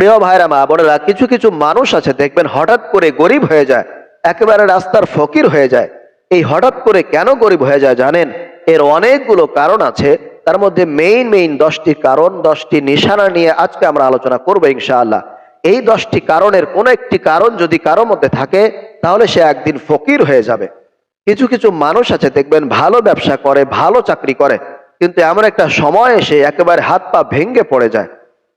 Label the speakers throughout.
Speaker 1: প্রিয় ভাইরা, মা বোনেরা, কিছু কিছু মানুষ আছে, দেখবেন হঠাৎ করে গরিব হয়ে যায়, একেবারে রাস্তার ফকির হয়ে যায়। এই হঠাৎ করে কেন গরিব হয়ে যায় জানেন? এর অনেকগুলো কারণ আছে, তার মধ্যে মেইন মেইন দশটি কারণ, দশটি নিশানা নিয়ে আজকে আমরা আলোচনা করব ইনশাআল্লাহ। এই দশটি কারণের কোন একটি কারণ যদি কারোর মধ্যে থাকে, তাহলে সে একদিন ফকির হয়ে যাবে। কিছু কিছু মানুষ আছে, দেখবেন ভালো ব্যবসা করে, ভালো চাকরি করে, কিন্তু এমন একটা সময় এসে একেবারে হাত পা ভেঙ্গে পড়ে যায়।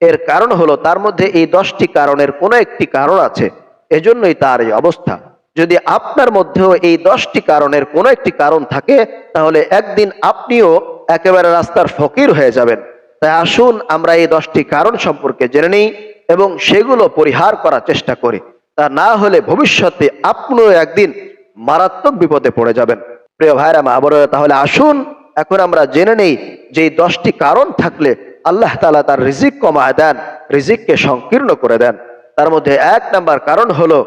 Speaker 1: এর কারণ হলো তার মধ্যে এই দশটি কারণের কোনো একটি কারণ আছে। এজন্যই তার এই অবস্থা। যদি আপনার মধ্যেও এই দশটি কারণের কোনো একটি কারণ থাকে তাহলে একদিন আপনিও একেবারে রাস্তার ফকির হয়ে যাবেন। তাই আসুন আমরা এই দশটি কারণ সম্পর্কে জেনে নিই এবং সেগুলো পরিহার করার চেষ্টা করি। তা না হলে ভবিষ্যতে আপনিও একদিন মারাত্মক বিপদে পড়ে যাবেন। প্রিয় ভাইরা মা বোনেরা, তাহলে আসুন এখন আমরা জেনে নেই যে দশটি কারণ থাকলে আল্লাহ তালা তার রিজিক কমায় দেন, রিজিককে সংকীর্ণ করে দেন। তার মধ্যে এক নাম্বার কারণ হলো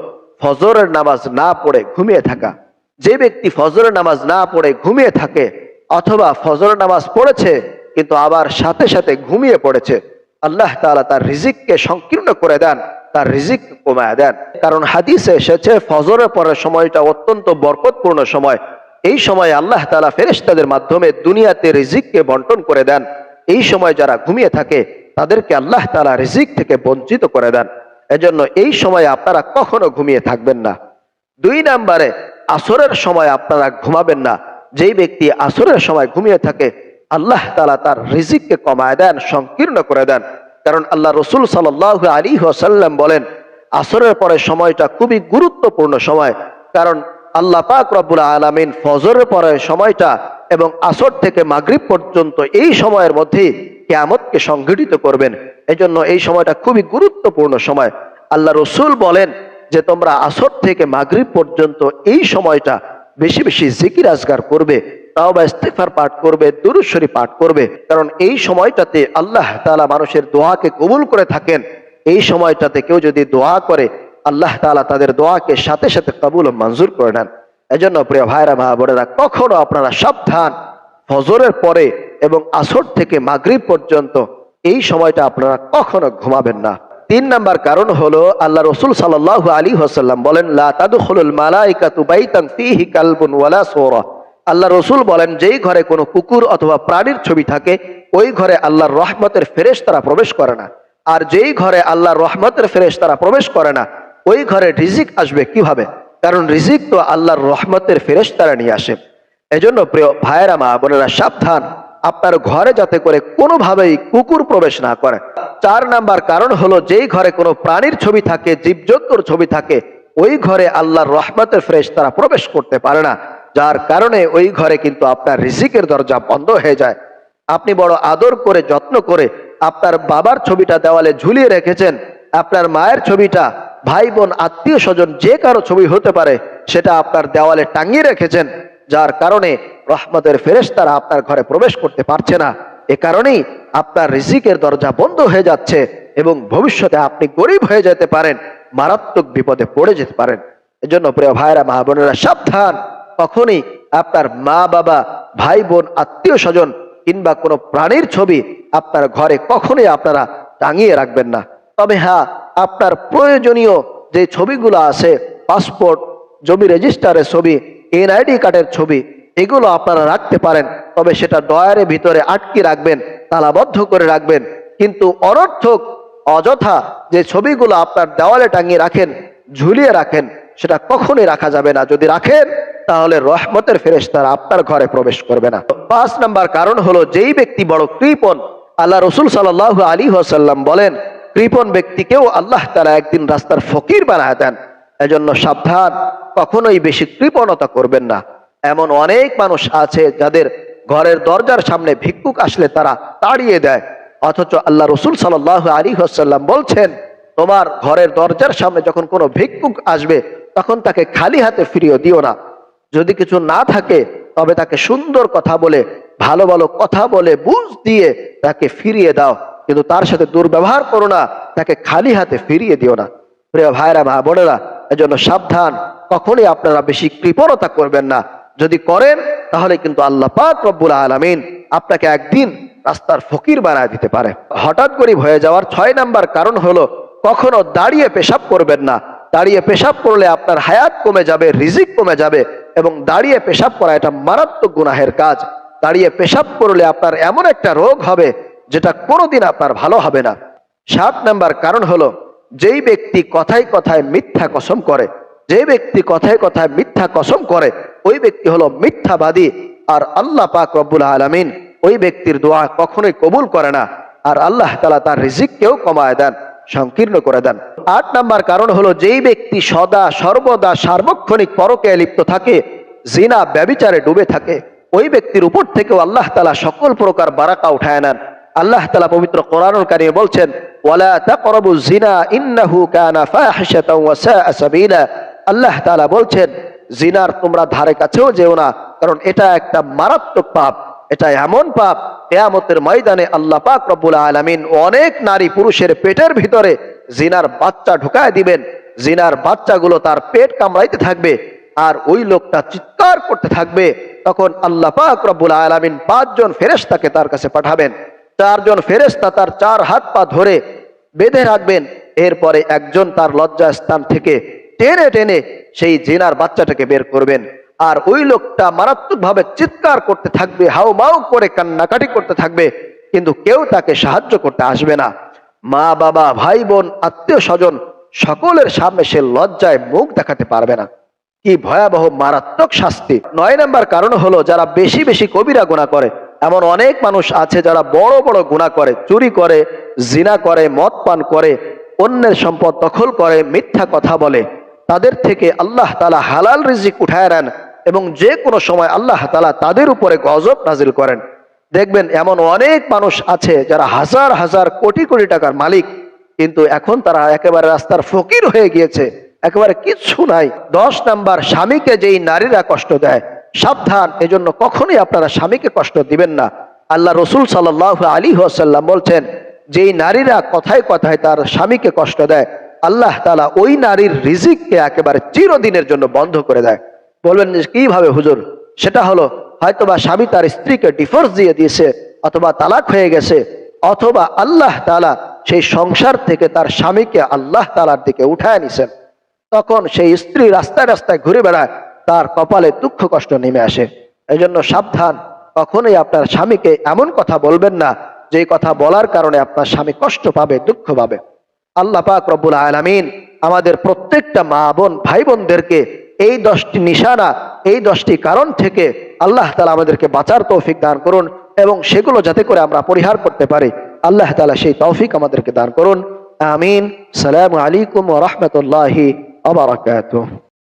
Speaker 1: ফজরের নামাজ না পড়ে ঘুমিয়ে থাকা। যে ব্যক্তি ফজরের নামাজ না পড়ে ঘুমিয়ে থাকে অথবা ফজরের নামাজ পড়েছে কিন্তু আবার সাথে সাথে ঘুমিয়ে পড়েছে, আল্লাহ তাআলা তার রিজিককে সংকীর্ণ করে দেন, তার রিজিক কমায় দেন। কারণ হাদিসে এসেছে, ফজরের পরের সময়টা অত্যন্ত বরকতপূর্ণ সময়। এই সময় আল্লাহ তাআলা ফেরেশতাদের মাধ্যমে দুনিয়াতে রিজিককে বন্টন করে দেন। এই সময় যারা ঘুমিয়ে থাকে, তাদেরকে আল্লাহ তালা রিজিক থেকে বঞ্চিত করে দেন। এজন্য এই সময় আপনারা কখনো ঘুমিয়ে থাকবেন না। দুই নাম্বারে, আসরের সময় আপনারা ঘুমাবেন না। যেই ব্যক্তি আসরের সময় ঘুমিয়ে থাকে, আল্লাহ তালা তার রিজিককে কমায় দেন, সংকীর্ণ করে দেন। কারণ আল্লাহ রসুল সাল আলী ওসাল্লাম বলেন, আসরের পরে সময়টা খুবই গুরুত্বপূর্ণ সময়। কারণ আল্লাহ পাক রব্বুল আলমিন ফজরের পরে সময়টা এবং আসর থেকে মাগরিব পর্যন্ত এই সময়ের মধ্যে কেয়ামতকে সংগঠিত করবেন। এজন্য এই সময়টা খুবই গুরুত্বপূর্ণ সময়। আল্লাহ রসুল বলেন যে, তোমরা আসর থেকে মাগরিব পর্যন্ত এই সময়টা বেশি বেশি জিকির আজগার করবে তাও বা ইস্তেফার পাঠ করবে দুরুশ্বরী পাঠ করবে। কারণ এই সময়টাতে আল্লাহ তালা মানুষের দোয়াকে কবুল করে থাকেন। এই সময়টাতে কেউ যদি দোয়া করে, আল্লাহ তালা তাদের দোয়াকে সাথে সাথে কবুল ও মঞ্জুর করে নেন। এজন্য প্রিয় ভাইরা মা বোনেরা, কখনো আপনারা সাবধান ফজরের পরে এবং আসর থেকে মাগরিব পর্যন্ত এই সময়টা আপনারা কখনো ঘুমাবেন না। তিন নাম্বার কারণ হলো আল্লাহ রসুল সাল্লাহ আলী হাসাল্লাম বলেন আল্লাহ রসুল বলেন, যেই ঘরে কোনো কুকুর অথবা প্রাণীর ছবি থাকে, ওই ঘরে আল্লাহর রহমতের ফেরেশ তারা প্রবেশ করে না। আর যেই ঘরে আল্লাহর রহমতের ফেরেশ তারা প্রবেশ করে না, ওই ঘরে রিজিক আসবে কীভাবে? কারণ রিজিক তো আল্লাহর রহমতের ফেরেশ তারা নিয়ে আসে। এজন্য প্রিয় ভাইয়েরা, মা বোনেরা, সাবধান। আপনার ঘরে যাতে করে কোনোভাবেই কুকুর প্রবেশ না করে। চার নাম্বার কারণ হলো, যেই ঘরে কোনো প্রাণীর ছবি থাকে, জীবজন্তুর ছবি থাকে, ওই ঘরে আল্লাহর রহমতের ফ্রেশ তারা প্রবেশ করতে পারে না। যার কারণে ওই ঘরে কিন্তু আপনার রিজিকের দরজা বন্ধ হয়ে যায়। আপনি বড় আদর করে, যত্ন করে আপনার বাবার ছবিটা দেওয়ালে ঝুলিয়ে রেখেছেন। আপনার মায়ের ছবিটা ভাই বোন, আত্মীয় স্বজন যে কারও ছবি হতে পারে, সেটা আপনার দেওয়ালে টাঙিয়ে রেখেছেন, যার কারণে রহমতের ফেরেশতারা আপনার ঘরে প্রবেশ করতে পারছে না। এ কারণেই আপনার রিজিকের দরজা বন্ধ হয়ে যাচ্ছে এবং ভবিষ্যতে আপনি গরিব হয়ে যেতে পারেন, মারাত্মক বিপদে পড়ে যেতে পারেন। এজন্য প্রিয় ভাইরা মা বোনেরা, সাবধান। কখনই আপনার মা, বাবা, ভাই বোন, আত্মীয় স্বজন কিংবা কোনো প্রাণীর ছবি আপনার ঘরে কখনোই আপনারা টাঙিয়ে রাখবেন না। তবে হ্যাঁ আপনার প্রয়োজনীয় যে ছবিগুলো আছে, পাসপোর্ট, জমি রেজিস্টারের ছবি, এনআইডি কার্ডের ছবি, এগুলো আপনারা রাখতে পারেন। তবে সেটা ডয়ারের ভিতরে আটকে রাখবেন, তালাবদ্ধ করে রাখবেন। কিন্তু অনর্থক, অযথা যে ছবিগুলো আপনার দেওয়ালে টাঙিয়ে রাখেন, ঝুলিয়ে রাখেন, সেটা কখনোই রাখা যাবে না। যদি রাখেন, তাহলে রহমতের ফেরেশতারা আপনার ঘরে প্রবেশ করবে না। পাঁচ নাম্বার কারণ হলো, যেই ব্যক্তি বড় কৃপণ, আল্লাহ রসুল সাল্লাহ আলী হাসাল্লাম বলেন কৃপণ ব্যক্তিকেও আল্লাহ তারা একদিন রাস্তার ফকির বানায় দেন। এজন্য সাবধান, কখনোই বেশি কৃপণতা করবেন না। এমন অনেক মানুষ আছে যাদের ঘরের দরজার সামনে ভিক্ষুক আসলে তারা তাড়িয়ে দেয়। অথচ আল্লাহ রসুল সাল্লাহ আলী হাসাল্লাম বলছেন, তোমার ঘরের দরজার সামনে যখন কোনো ভিক্ষুক আসবে, তখন তাকে খালি হাতে ফিরিয়ে দিও না। যদি কিছু না থাকে, তবে তাকে সুন্দর কথা বলে, ভালো ভালো কথা বলে বুঝ দিয়ে তাকে ফিরিয়ে দাও। কিন্তু তার সাথে দুর্ব্যবহার করো না, তাকে খালি হাতে ফিরিয়ে দিও না। প্রিয় ভাইরা, মা বোনেরা, এজন্য সাবধান, কখনই আপনারা বেশি কৃপণতা করবেন না। যদি করেন, তাহলে কিন্তু আল্লাহ পাক রব্বুল আলমিন আপনাকে একদিন রাস্তার ফকির বানায় দিতে পারে। হঠাৎ গরিব হয়ে যাওয়ার ছয় নাম্বার কারণ হলো, কখনো দাঁড়িয়ে পেশাব করবেন না। দাঁড়িয়ে পেশাব করলে আপনার হায়াত কমে যাবে, রিজিক কমে যাবে এবং দাঁড়িয়ে পেশাব করা এটা মারাত্মক গুনাহের কাজ। দাঁড়িয়ে পেশাব করলে আপনার এমন একটা রোগ হবে যেটা কোনোদিন আপনার ভালো হবে না। সাত নাম্বার কারণ হলো, যেই ব্যক্তি কথায় কথায় মিথ্যা কসম করে যে ব্যক্তি কথায় কথায় মিথ্যা কসম করে, ওই ব্যক্তি হলো মিথ্যাবাদী আর আল্লাহ পাক রব্বুল আলমিন ওই ব্যক্তির দোয়া কখনোই কবুল করে না আর আল্লাহ তালা তার রিজিককেও কমায় দেন, সংকীর্ণ করে দেন। আট নাম্বার কারণ হলো, যেই ব্যক্তি সদা, সর্বদা সার্বক্ষণিক পরকে লিপ্ত থাকে, জিনা, ব্যবিচারে ডুবে থাকে, ওই ব্যক্তির উপর থেকেও আল্লাহ তালা সকল প্রকার বারাকা উঠায় নেন। আল্লাহ তালা পবিত্র কোরআনুল কারিমে বলছেন আল্লাহ তাআলা বলছেন জিনার তোমরা ধারে কাছেও যেও না, কারণ এটা একটা মারাত্মক পাপ, এটা এমন পাপ, কেয়ামতের ময়দানে আল্লাহ পাক রব্বুল আলামিন অনেক নারী পুরুষের পেটের ভিতরে জিনার বাচ্চা ঢুকায় দিবেন জিনার বাচ্চাগুলো তার পেট কামড়াইতে থাকবে, আর ওই লোকটা চিৎকার করতে থাকবে, তখন আল্লাহ পাক রব্বুল আলামিন পাঁচজন ফেরেশতাকে তার কাছে পাঠাবেন। চারজন ফেরেশতা তার চার হাত পা ধরে বেঁধে রাখবেন। এরপরে একজন তার লজ্জা স্থান থেকে টেনে টেনে সেই জেনার বাচ্চাটাকে বের করবেন। আর ওই লোকটা মারাত্মকভাবে চিৎকার করতে থাকবে হাউ মাউ করে কান্নাকাটি করতে থাকবে, কিন্তু কেউ তাকে সাহায্য করতে আসবে না। মা, বাবা, ভাই, বোন, আত্মীয় স্বজন সকলের সামনে সে লজ্জায় মুখ দেখাতে পারবে না। কি ভয়াবহ, মারাত্মক শাস্তি। নয় নাম্বার কারণ হলো যারা বেশি বেশি কবিরা গোনা করে। এমন অনেক মানুষ আছে যারা বড় বড় গুণা করে, চুরি করে, জিনা করে, মদ পান করে, অন্যের সম্পদ দখল করে, মিথ্যা কথা বলে। তাদের থেকে আল্লাহ তালা হালাল রিজিক উঠায় নেন এবং যে কোনো সময় আল্লাহ তালা তাদের উপরে গজব নাজিল করেন। দেখবেন এমন অনেক মানুষ আছে যারা হাজার হাজার কোটি কোটি টাকার মালিক, কিন্তু এখন তারা একেবারে রাস্তার ফকির হয়ে গিয়েছে, একেবারে কিচ্ছু নাই। দশ নাম্বার, স্বামীকে যেই নারীরা কষ্ট দেয় সাবধান, এজন্য কখনোই আপনারা স্বামীকে কষ্ট দিবেন না। আল্লাহ রসুল সাল্লাহ আলী হাসাল্লাম বলছেন, যেই নারীরা কথায় কথায় তার স্বামীকে কষ্ট দেয়, আল্লাহ তালা ওই নারীর রিজিককে একেবারে চিরদিনের জন্য বন্ধ করে দেয়। বলবেন যে কীভাবে হুজুর? সেটা হলো, হয়তোবা স্বামী তার স্ত্রীকে ডিভোর্স দিয়ে দিয়েছে, অথবা তালাক হয়ে গেছে, অথবা আল্লাহ তালা সেই সংসার থেকে তার স্বামীকে আল্লাহ তালার দিকে উঠায় নিছেন। তখন সেই স্ত্রী রাস্তায় রাস্তায় ঘুরে বেড়ায় তার কপালে দুঃখ কষ্ট নেমে আসে। এই জন্য সাবধান, কখনোই আপনার স্বামীকে এমন কথা বলবেন না, যে কথা বলার কারণে আপনার স্বামী কষ্ট পাবে, দুঃখ পাবে। আল্লাহ পাক রব্বুল আলামিন আমাদের প্রত্যেকটা মা বোন, ভাই বোনদেরকে এই দশটি নিশানা, এই দশটি কারণ থেকে আল্লাহ তালা আমাদেরকে বাঁচার তৌফিক দান করুন এবং সেগুলো যাতে করে আমরা পরিহার করতে পারি। আল্লাহ তালা সেই তৌফিক আমাদেরকে দান করুন। আমিন। সালামু আলাইকুম রাহমাতুল্লাহি বারাকাতুহু।